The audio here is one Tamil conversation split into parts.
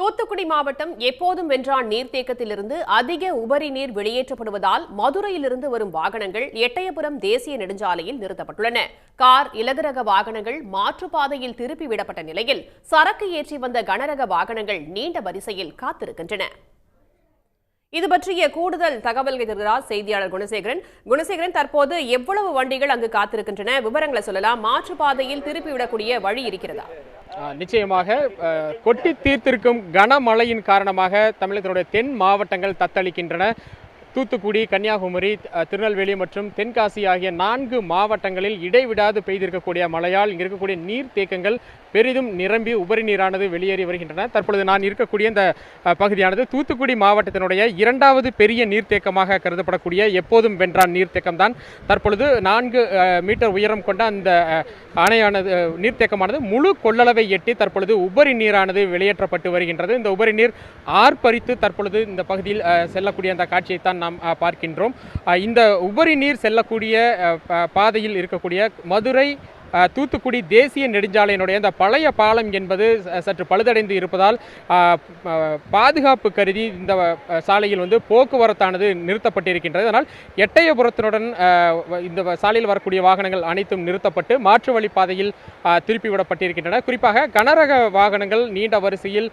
தூத்துக்குடி மாவட்டம் எப்போதும் வென்றான் நீர்த்தேக்கத்திலிருந்து அதிக உபரி நீர் வெளியேற்றப்படுவதால் மதுரையிலிருந்து வரும் வாகனங்கள் எட்டயபுரம் தேசிய நெடுஞ்சாலையில் நிறுத்தப்பட்டுள்ளன. கார் இலகுரக வாகனங்கள் மாற்றுப்பாதையில் திருப்பி விடப்பட்ட நிலையில் சரக்கு ஏற்றி வந்த கனரக வாகனங்கள் நீண்ட வரிசையில் காத்திருக்கின்றன. இது பற்றிய கூடுதல் தகவல்கள் தருகிறார் செய்தியாளர் குணசேகரன். குணசேகரன் தற்போது எவ்வளவு வண்டிகள் அங்கு காத்திருக்கின்றன? விவரங்களை சொல்லலாம். மாற்றுப்பாதையில் திருப்பி விடக்கூடிய வழி இருக்கிறதா? நிச்சயமாக கொட்டி தீர்த்திருக்கும் கனமழையின் காரணமாக தமிழகத்தினுடைய தென் மாவட்டங்கள் தத்தளிக்கின்றன. தூத்துக்குடி கன்னியாகுமரி திருநெல்வேலி மற்றும் தென்காசி ஆகிய நான்கு மாவட்டங்களில் இடைவிடாது பெய்திருக்கக்கூடிய மழையால் இங்கே இருக்கக்கூடிய நீர்த்தேக்கங்கள் பெரிதும் நிரம்பி உபரி நீரானது வெளியேறி வருகின்றன. தற்பொழுது நான் இருக்கக்கூடிய இந்த பகுதியானது தூத்துக்குடி மாவட்டத்தினுடைய இரண்டாவது பெரிய நீர்த்தேக்கமாக கருதப்படக்கூடிய எப்போதும் வென்றான் நீர்த்தேக்கம் தான் தற்பொழுது நான்கு மீட்டர் உயரம் கொண்ட அந்த அணையானது நீர்த்தேக்கமானது முழு கொள்ளளவை எட்டி தற்பொழுது உபரி நீரானது வெளியேற்றப்பட்டு வருகின்றது. இந்த உபரி நீர் ஆர்ப்பரித்து தற்பொழுது இந்த பகுதியில் செல்லக்கூடிய அந்த காட்சியைத்தான் நாம் பார்க்கின்றோம். இந்த உபரி நீர் செல்லக்கூடிய பாதையில் இருக்கக்கூடிய மதுரை தூத்துக்குடி தேசிய நெடுஞ்சாலையினுடைய அந்த பழைய பாலம் என்பது ச- சற்று பழுதடைந்து இருப்பதால் பாதுகாப்பு கருதி இந்த சாலையில் வந்து போக்குவரத்தானது நிறுத்தப்பட்டிருக்கின்றது. அதனால் எட்டயபுரத்தினுடன் இந்த சாலையில் வரக்கூடிய வாகனங்கள் அனைத்தும் நிறுத்தப்பட்டு மாற்று வழி பாதையில் திருப்பி விடப்பட்டிருக்கின்றன. குறிப்பாக கனரக வாகனங்கள் நீண்ட வரிசையில்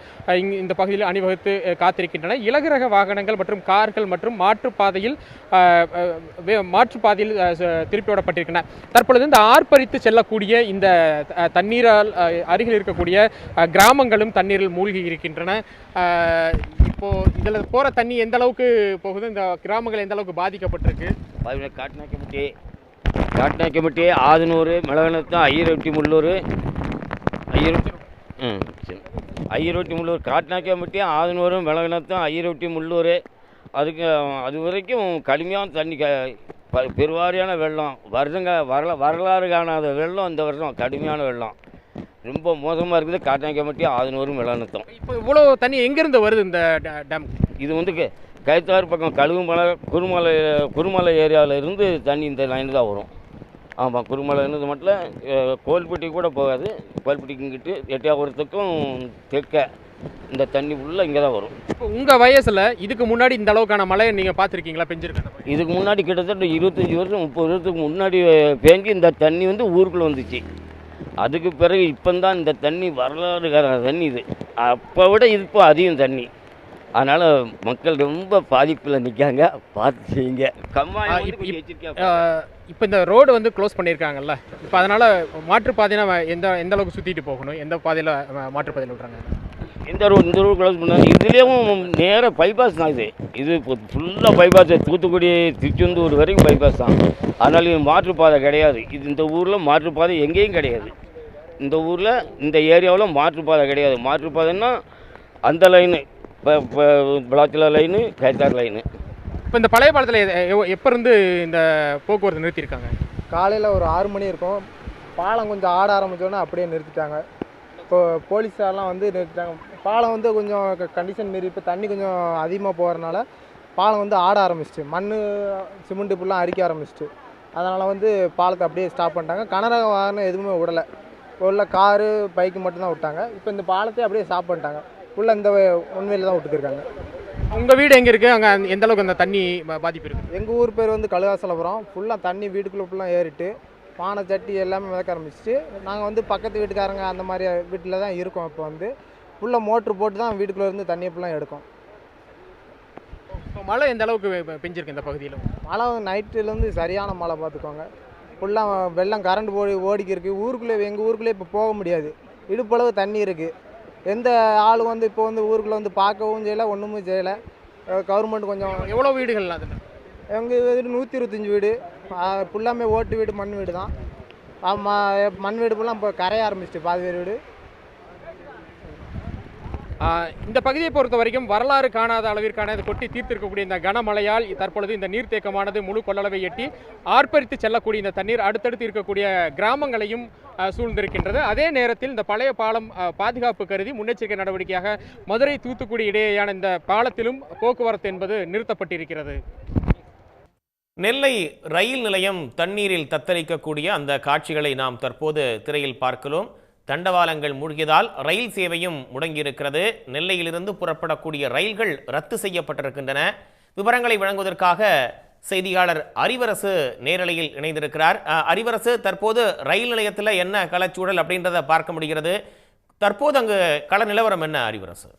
இந்த பகுதியில் அணிவகுத்து காத்திருக்கின்றன. இலகுரக வாகனங்கள் மற்றும் கார்கள் மற்றும் மாற்றுப்பாதையில் வே- மாற்றுப்பாதையில் திருப்பி விடப்பட்டிருக்கின்றன. தற்பொழுது இந்த ஆர்ப்பரித்து செல்லக்கூடிய இந்த தண்ணீரால் அ, அருகில் இருக்கக்கூடிய கிராமங்களும் தண்ணீரில் மூழ்கி இருக்கின்றன. இப்போது இதில் போகிற தண்ணி எந்த அளவுக்கு போகுது? இந்த கிராமங்கள் எந்த அளவுக்கு பாதிக்கப்பட்டிருக்கு? காட்டினா கமிட்டி காட்டினா கமிட்டி ஆதனூர் மிளகனத்தம் ஐயரொட்டி முள்ளூர். ஐயரொட்டி ம் சரி. ஐயரொட்டி முள்ளூர் காட்டுநாய்க்கம்பட்டி ஆதனூர் மிளகனத்தம் ஐயரொட்டி முள்ளூர். அதுக்கு அது வரைக்கும் கடுமையான தண்ணி க ப- பெருவாரியான வெள்ளம். வருடங்க வரல வரலாறு காணாத வெள்ளம் இந்த வருஷம். கடுமையான வெள்ளம். ரொம்ப மோசமாக இருக்குது. காட்டுநாய்க்கம்பட்டி ஆதனூர் மிளகனத்தம் இப்போ இவ்வளோ தண்ணி எங்கேருந்து வருது இந்த டேம்? இது வந்து க- கைத்தாறு பக்கம் கழுகுமலை குருமலை குருமலை ஏரியாவில் இருந்து தண்ணி இந்த லைன் தான் வரும். ஆமாம் குருமலை இருந்தது மட்டும் அஹ், கோயில்பட்டிக்கு கூட போகாது. கோயில்பட்டிக்கு இங்கிட்டு எட்டியாபுரத்துக்கும் தெற்க இந்த தண்ணி ஃபுல்லாக இங்கே தான் வரும். இப்போ உங்கள் வயசில் இதுக்கு முன்னாடி இந்த அளவுக்கான மழையை நீங்கள் பார்த்துருக்கீங்களா பெஞ்சிருக்கேன் இதுக்கு முன்னாடி கிட்டத்தட்ட இருபத்தஞ்சி வருஷம் முப்பது வருஷத்துக்கு முன்னாடி பேஞ்சு இந்த தண்ணி வந்து ஊருக்குள்ளே வந்துச்சு. அதுக்கு பிறகு இப்போ தான் இந்த தண்ணி வரலாறு காரண தண்ணி இது. அப்போ விட இது இப்போ அதிகம் தண்ணி. அதனால் மக்கள் ரொம்ப பாதிப்பில் நிற்காங்க பார்த்து செய்யுங்க. இப்போ இந்த ரோடு வந்து க்ளோஸ் பண்ணியிருக்காங்கல்ல இப்போ அதனால் மாற்றுப்பாதைனா எந்த எந்த அளவுக்கு சுற்றிட்டு போகணும்? எந்த பாதையில் மாற்றுப்பாதையில் விட்றாங்க? இந்த ரோடு இந்த ரோடு க்ளோஸ் பண்ணாங்க இதுலேயும் நேராக பைபாஸ் தான் இது. இது இப்போ ஃபுல்லாக பைபாஸ் தூத்துக்குடி திருச்செந்தூர் வரைக்கும் பைபாஸ் தான். அதனால் இது மாற்றுப்பாதை கிடையாது. இது இந்த ஊரில் மாற்றுப்பாதை எங்கேயும் கிடையாது. இந்த ஊரில் இந்த ஏரியாவில் மாற்றுப்பாதை கிடையாது. மாற்றுப்பாதைன்னா அந்த லைனு இப்போ விளாச்சில லைனு கைத்தார் லைனு இப்போ இந்த பழைய பாலத்தில் எப்போ இருந்து இந்த போக்குவரத்து நிறுத்தியிருக்காங்க காலையில் ஒரு ஆறு மணி இருக்கும். பாலம் கொஞ்சம் ஆட ஆரம்பித்தோன்னே அப்படியே நிறுத்திட்டாங்க. இப்போ போலீஸாரெலாம் வந்து நிறுத்திட்டாங்க. பாலம் வந்து கொஞ்சம் கண்டிஷன் மாரி இப்போ தண்ணி கொஞ்சம் அதிகமாக போகிறனால பாலம் வந்து ஆட ஆரம்பிச்சிட்டு மண் சிமெண்ட்டு ஃபுல்லாக அரிக்க ஆரம்பிச்சிட்டு அதனால் வந்து பாலத்தை அப்படியே ஸ்டாப் பண்ணிட்டாங்க. கனரக வாகனம் எதுவுமே விடலை உள்ள காரு பைக்கு மட்டும்தான் விட்டாங்க. இப்போ இந்த பாலத்தை அப்படியே ஸ்டாப் பண்ணிட்டாங்க. ஃபுல்லாக இந்த உண்மையில் தான் விட்டுருக்காங்க உங்கள் வீடு எங்கே இருக்குது அங்கே எந்த அளவுக்கு அந்த தண்ணி பாதிப்பு இருக்குது எங்கள் ஊர் பேர் வந்து கழுகாசலபுரம். ஃபுல்லாக தண்ணி வீட்டுக்குள்ளே ஃபுல்லாக ஏறிட்டு பானை சட்டி எல்லாமே மிதக்க ஆரம்பிச்சிட்டு நாங்கள் வந்து பக்கத்து வீட்டுக்காரங்க அந்த மாதிரி வீட்டில் தான் இருக்கோம் இப்போ வந்து. ஃபுல்லாக மோட்ரு போட்டு தான் வீட்டுக்குள்ளே இருந்து தண்ணியை ஃபுல்லாக எடுக்கும். இப்போ மழை எந்த அளவுக்கு பெஞ்சிருக்கு இந்த பகுதியில்? மழை நைட்டுலேருந்து சரியான மழை பார்த்துக்கோங்க. ஃபுல்லாக வெள்ளம் கரண்ட் ஓடி ஓடிக்கி இருக்குது ஊருக்குள்ளே எங்கள் ஊருக்குள்ளே இப்போ போக முடியாது. இடுப்பளவு தண்ணி இருக்குது எந்த ஆளும் வந்து இப்போ வந்து ஊருக்குள்ளே வந்து பார்க்கவும் செய்யலை ஒன்றுமே செய்யலை. கவர்மெண்ட் கொஞ்சம் எவ்வளோ வீடுகள் அதில்? எங்கள் வீடு நூற்றி இருபத்தஞ்சி வீடு. ஃபுல்லாமே ஓட்டு வீடு மண் வீடு தான். ஆமாம் மண் வீடு ஃபுல்லாக இப்போ கரைய ஆரம்பிச்சிட்டு பாதி பேர் வீடு. இந்த பகுதியை பொறுத்த வரைக்கும் வரலாறு காணாத அளவிற்கான இது கொட்டி தீர்த்திருக்கக்கூடிய இந்த கனமழையால் தற்பொழுது இந்த நீர்த்தேக்கமானது முழு கொள்ளளவை எட்டி ஆர்ப்பரித்து செல்லக்கூடிய இந்த தண்ணீர் அடுத்தடுத்து இருக்கக்கூடிய கிராமங்களையும் சூழ்ந்திருக்கின்றது. அதே நேரத்தில் இந்த பழைய பாலம் பாதுகாப்பு கருதி முன்னெச்சரிக்கை நடவடிக்கையாக மதுரை தூத்துக்குடி இடையேயான இந்த பாலத்திலும் போக்குவரத்து என்பது நிறுத்தப்பட்டிருக்கிறது. நெல்லை ரயில் நிலையம் தண்ணீரில் தத்தளிக்கக்கூடிய அந்த காட்சிகளை நாம் தற்போது திரையில் பார்க்கிறோம் தண்டவாளங்கள் மூழ்கியதால் ரயில் சேவையும் முடங்கியிருக்கிறது. நெல்லையிலிருந்து புறப்படக்கூடிய ரயில்கள் ரத்து செய்யப்பட்டிருக்கின்றன. விவரங்களை வழங்குவதற்காக செய்தியாளர் அறிவரசு நேரலையில் இணைந்திருக்கிறார். அறிவரசு தற்போது ரயில் நிலையத்தில் என்ன களச்சூழல் அப்படின்றத பார்க்க முடிகிறது. தற்போது அங்கு கள நிலவரம் என்ன அறிவரசு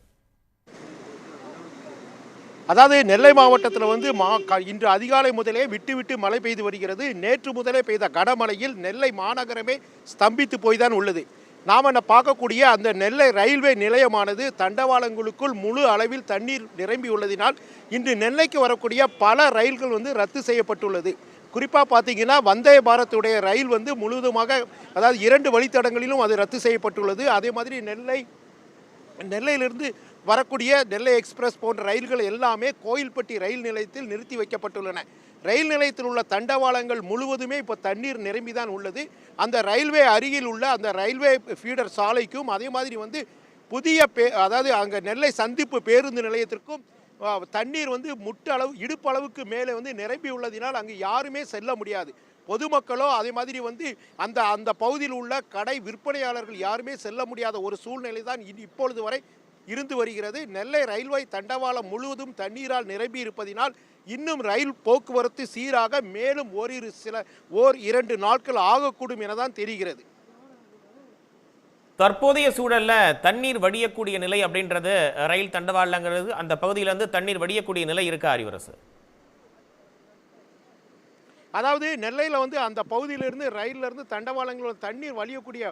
அதாவது நெல்லை மாவட்டத்தில் வந்து மா க- இன்று அதிகாலை முதலே விட்டு விட்டு மழை பெய்து வருகிறது. நேற்று முதலே பெய்த கனமழையில் நெல்லை மாநகரமே ஸ்தம்பித்து போய் தான் உள்ளது. நாம் என்ன பார்க்கக்கூடிய அந்த நெல்லை ரயில்வே நிலையமானது தண்டவாளங்களுக்குள் முழு அளவில் தண்ணீர் நிரம்பி உள்ளதினால் இன்று நெல்லைக்கு வரக்கூடிய பல ரயில்கள் வந்து ரத்து செய்யப்பட்டுள்ளது. குறிப்பாக பார்த்தீங்கன்னா வந்தே பாரத்துடைய ரயில் வந்து முழுவதுமாக அதாவது இரண்டு வழித்தடங்களிலும் அது ரத்து செய்யப்பட்டுள்ளது. அதே மாதிரி நெல்லை நெல்லையிலிருந்து வரக்கூடிய நெல்லை எக்ஸ்பிரஸ் போன்ற ரயில்கள் எல்லாமே கோயில்பட்டி ரயில் நிலையத்தில் நிறுத்தி வைக்கப்பட்டுள்ளன. ரயில் நிலையத்தில் உள்ள தண்டவாளங்கள் முழுவதுமே இப்போ தண்ணீர் நிரம்பி தான் உள்ளது. அந்த ரயில்வே அருகில் உள்ள அந்த ரயில்வே ஃபீடர் சாலைக்கும் அதே மாதிரி வந்து புதிய பே அதாவது அங்கே நெல்லை சந்திப்பு பேருந்து நிலையத்திற்கும் தண்ணீர் வந்து முட்டு அளவு இடுப்பு அளவுக்கு மேலே வந்து நிரம்பி உள்ளதினால் அங்கு யாருமே செல்ல முடியாது. பொதுமக்களோ அதே மாதிரி வந்து அந்த அந்த பகுதியில் உள்ள கடை விற்பனையாளர்கள் யாருமே செல்ல முடியாத ஒரு சூழ்நிலை தான் இனி- இப்பொழுது வரை இருந்து வருகிறது. நெல்லை ரயில்வே தண்டவாளம் முழுவதும் தண்ணீரால் நிரம்பி இருப்பதினால் இன்னும் ரயில் போக்குவரத்து சீராக மேலும் ஓரிரு சில ஓர் இரண்டு நாட்கள் ஆகக்கூடும் என தான் தெரிகிறது. தற்போதைய சூழல்ல தண்ணீர் வடியக்கூடிய நிலை அப்படின்றது ரயில் தண்டவாளங்கிறது அந்த பகுதியிலிருந்து தண்ணீர் வடியக்கூடிய நிலை இருக்கா அறிவரசு அதாவது நெல்லையில் வந்து அந்த பகுதியிலிருந்து ரயில்ல இருந்து தண்டவாளங்களோட தண்ணீர் வழியக்கூடிய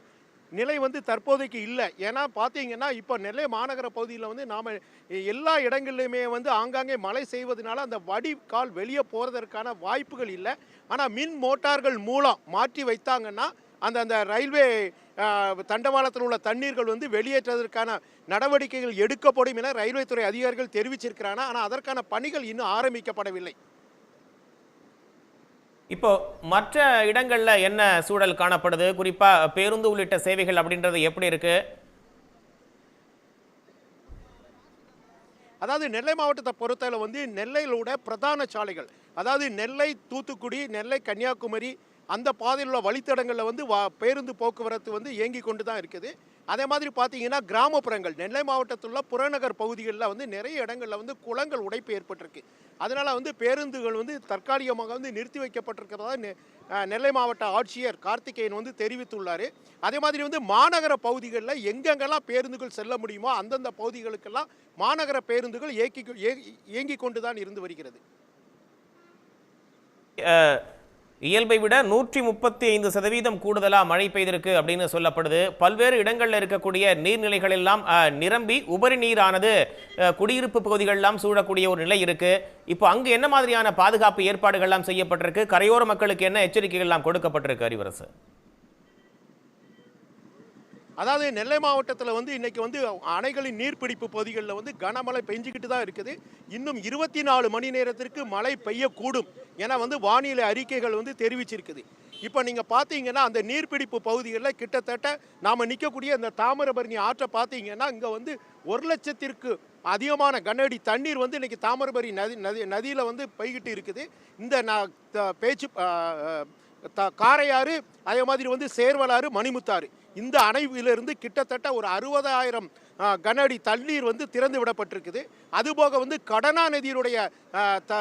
நிலை வந்து தற்போதைக்கு இல்லை. ஏன்னா பார்த்தீங்கன்னா இப்போ நெல்லை மாநகர பகுதியில் வந்து நாம் எல்லா இடங்கள்லையுமே வந்து ஆங்காங்கே மழை செய்வதனால அந்த வடிகால் வெளியே போகிறதற்கான வாய்ப்புகள் இல்லை. ஆனால் மின் மோட்டார்கள் மூலம் மாற்றி வைத்தாங்கன்னா அந்த அந்த ரயில்வே தண்டவாளத்தில் உள்ள தண்ணீர்கள் வந்து வெளியேற்றுவதற்கான நடவடிக்கைகள் எடுக்கப்படும் என ரயில்வே துறை அதிகாரிகள் தெரிவிச்சிருக்கிறாங்க. ஆனால் அதற்கான பணிகள் இன்னும் ஆரம்பிக்கப்படவில்லை. இப்போ மற்ற இடங்களில் என்ன சூழல் காணப்படுது? குறிப்பாக பேருந்து உள்ளிட்ட சேவைகள் அப்படின்றது எப்படி இருக்கு? அதாவது நெல்லை மாவட்டத்தை பொறுத்தவரை வந்து நெல்லையிலோட பிரதான சாலைகள். அதாவது நெல்லை தூத்துக்குடி நெல்லை கன்னியாகுமரி அந்த பாதையில் உள்ள வழித்தடங்களில் வந்து வா பேருந்து போக்குவரத்து வந்து இயங்கி கொண்டு தான் இருக்குது. அதே மாதிரி பார்த்தீங்கன்னா கிராமப்புறங்கள் நெல்லை மாவட்டத்தில் உள்ள புறநகர் பகுதிகளில் வந்து நிறைய இடங்களில் வந்து குளங்கள் உடைப்பு ஏற்பட்டிருக்கு. அதனால் வந்து பேருந்துகள் வந்து தற்காலிகமாக வந்து நிறுத்தி வைக்கப்பட்டிருக்கிறதா நெல்லை மாவட்ட ஆட்சியர் கார்த்திகேயன் வந்து தெரிவித்துள்ளார். அதே மாதிரி வந்து மாநகர பகுதிகளில் எங்கெங்கெல்லாம் பேருந்துகள் செல்ல முடியுமோ அந்தந்த பகுதிகளுக்கெல்லாம் மாநகர பேருந்துகள் இயக்கி இயங்கி கொண்டு தான் இருந்து வருகிறது. இயல்பை விட நூற்றி முப்பத்தி ஐந்து சதவீதம் கூடுதலாக மழை பெய்திருக்கு அப்படின்னு சொல்லப்படுது. பல்வேறு இடங்கள்ல இருக்கக்கூடிய நீர்நிலைகள் எல்லாம் நிரம்பி உபரி நீரானது குடியிருப்பு பகுதிகளெல்லாம் சூழக்கூடிய ஒரு நிலை இருக்கு. இப்போ அங்கு என்ன மாதிரியான பாதுகாப்பு ஏற்பாடுகள்லாம் செய்யப்பட்டிருக்கு? கரையோர மக்களுக்கு என்ன எச்சரிக்கைகள்லாம் கொடுக்கப்பட்டிருக்கு அறிவரசு அதாவது நெல்லை மாவட்டத்தில் வந்து இன்னைக்கு வந்து அணைகளின் நீர்பிடிப்பு பகுதிகளில் வந்து கனமழை பெஞ்சிக்கிட்டு தான் இருக்குது. இன்னும் இருபத்தி நாலு மணி நேரத்திற்கு மழை பெய்யக்கூடும் என வந்து வானிலை அறிக்கைகள் வந்து தெரிவிச்சிருக்குது. இப்போ நீங்கள் பார்த்தீங்கன்னா அந்த நீர்பிடிப்பு பகுதிகளில் கிட்டத்தட்ட நாம் நிற்கக்கூடிய அந்த தாமிரபரணி ஆற்றை பார்த்தீங்கன்னா இங்கே வந்து ஒரு லட்சத்திற்கு அதிகமான கனஅடி தண்ணீர் வந்து இன்றைக்கி தாமிரபரணி நதி நதி நதியில் வந்து பெய்கிட்டு இருக்குது. இந்த நான் பேச்சு த காரையாறு அதே மாதிரி வந்து சேர்வலாறு மணிமுத்தாறு. இந்த அணைவிலிருந்து கிட்டத்தட்ட ஒரு அறுபதாயிரம் கனஅடி தண்ணீர் வந்து திறந்து விடப்பட்டிருக்குது. அதுபோக வந்து கடனா நதியினுடைய த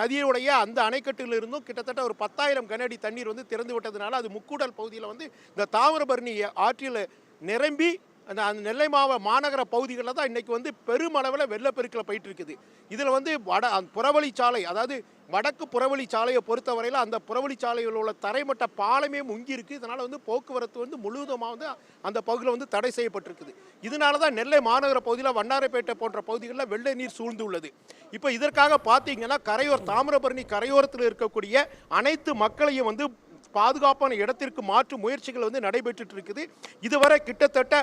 நதியுடைய அந்த அணைக்கட்டிலிருந்தும் கிட்டத்தட்ட ஒரு பத்தாயிரம் கனஅடி தண்ணீர் வந்து திறந்து விட்டதுனால அது முக்கூடல் பகுதியில் வந்து இந்த தாமிரபரணி ஆற்றில் நிரம்பி அந்த அந்த நெல்லை மாவ மாநகர பகுதிகளில் தான் இன்றைக்கி வந்து பெருமளவில் வெள்ளப்பெருக்கில் போயிட்டு இருக்குது. இதில் வந்து வட புறவழிச்சாலை அதாவது வடக்கு புறவழி சாலையை பொறுத்தவரையில் அந்த புறவழி சாலையில் உள்ள தரைமட்ட பாலமே முங்கி இருக்குது இதனால் வந்து போக்குவரத்து வந்து முழுவதுமாக வந்து அந்த பகுதியில் வந்து தடை செய்யப்பட்டிருக்குது. இதனால தான் நெல்லை மாநகர பகுதியில் வண்ணாரப்பேட்டை போன்ற பகுதிகளில் வெள்ள நீர் சூழ்ந்துள்ளது இப்போ இதற்காக பார்த்தீங்கன்னா கரையோர் தாமிரபரணி கரையோரத்தில் இருக்கக்கூடிய அனைத்து மக்களையும் வந்து பாதுகாப்பான இடத்திற்கு மாற்றும் முயற்சிகள் வந்து நடைபெற்றுட்டு இருக்குது. இதுவரை கிட்டத்தட்ட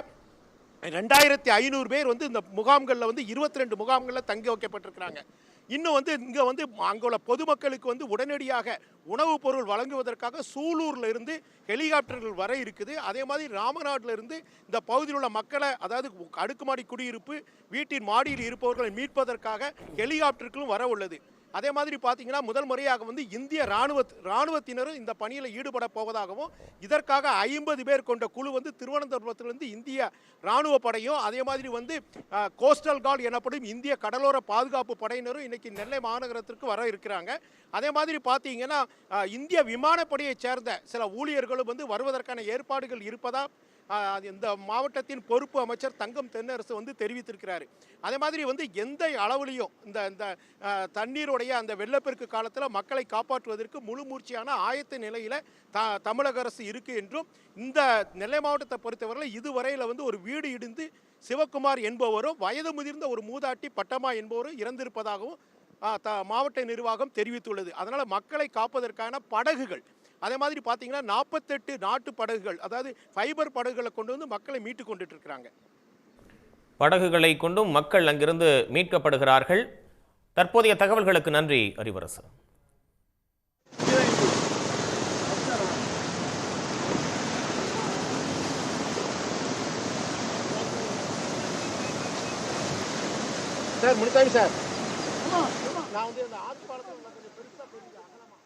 ரெண்டாயிரத்தி ஐநூறு பேர் வந்து இந்த முகாம்களில் வந்து இருபத்தி ரெண்டு முகாம்களில் தங்கி வைக்கப்பட்டிருக்கிறாங்க. இன்னும் வந்து இங்கே வந்து அங்கே உள்ள பொதுமக்களுக்கு வந்து உடனடியாக உணவுப் பொருள் வழங்குவதற்காக சூலூரில் இருந்து ஹெலிகாப்டர்கள் வர இருக்குது. அதே மாதிரி ராமநாட்டில் இருந்து இந்த பகுதியில் உள்ள மக்களை அதாவது அடுக்குமாடி குடியிருப்பு வீட்டின் மாடியில் இருப்பவர்களை மீட்பதற்காக ஹெலிகாப்டர்களும் வர உள்ளது. அதே மாதிரி பார்த்தீங்கன்னா முதல் முறையாக வந்து இந்திய ராணுவ ராணுவத்தினரும் இந்த பணியில் ஈடுபட போவதாகவும் இதற்காக ஐம்பது பேர் கொண்ட குழு வந்து திருவனந்தபுரத்திலிருந்து இந்திய ராணுவ படையும் அதே மாதிரி வந்து கோஸ்டல் கார்டு எனப்படும் இந்திய கடலோர பாதுகாப்பு படையினரும் இன்னைக்கு நெல்லை மாநகரத்திற்கு வர இருக்கிறாங்க. அதே மாதிரி பார்த்தீங்கன்னா இந்திய விமானப்படையைச் சேர்ந்த சில ஊழியர்களும் வந்து வருவதற்கான ஏற்பாடுகள் இருப்பதாக இந்த மாவட்டத்தின் பொறுப்பு அமைச்சர் தங்கம் தென்னரசு வந்து தெரிவித்திருக்கிறாரு. அதே மாதிரி வந்து எந்த அளவுலையும் இந்த இந்த தண்ணீருடைய அந்த வெள்ளப்பெருக்கு காலத்தில் மக்களை காப்பாற்றுவதற்கு முழு மூர்ச்சியான ஆயத்த நிலையில் த தமிழக அரசு இருக்குது என்றும் இந்த நெல்லை மாவட்டத்தை பொறுத்தவரையில் இதுவரையில் வந்து ஒரு வீடு இடிந்து சிவக்குமார் என்பவரும் வயது முதிர்ந்த ஒரு மூதாட்டி பட்டமா என்பவரும் இறந்திருப்பதாகவும் த மாவட்ட நிர்வாகம் தெரிவித்துள்ளது. அதனால் மக்களை காப்பதற்கான படகுகள் அதே மாதிரி பார்த்தீங்கன்னா நாற்பத்தெட்டு நாட்டு படகுகள் அதாவது ஃபைபர் படகுகளை கொண்டு வந்து மக்களை மீட்டு கொண்டுட்டு இருக்கிறாங்க படகுகளை கொண்டும் மக்கள் அங்கிருந்து மீட்கப்படுகிறார்கள். தற்போதைய தகவல்களுக்கு நன்றி அறிவரசு சார் முடித்தாங்க சார். நான் வந்து அந்த ஆத்து பாலத்தில் கொஞ்சம் பெருசாக கொஞ்சம் அகலமா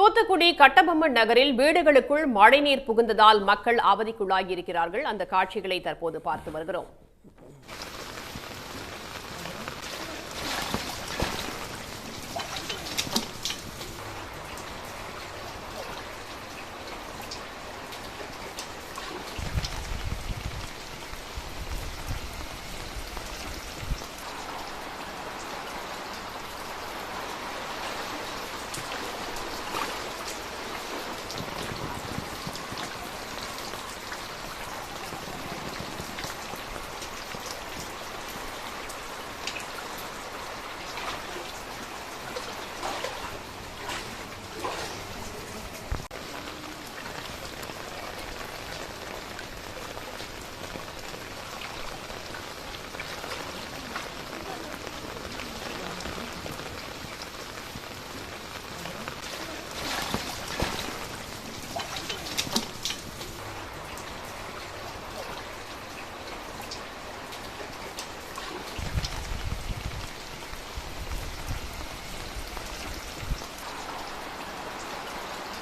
தூத்துக்குடி கட்டபொம்மன் நகரில் வீடுகளுக்குள் மழைநீர் புகுந்ததால் மக்கள் அவதிக்குள்ளாகியிருக்கிறார்கள். அந்த காட்சிகளை தற்போது பார்த்து வருகிறோம்.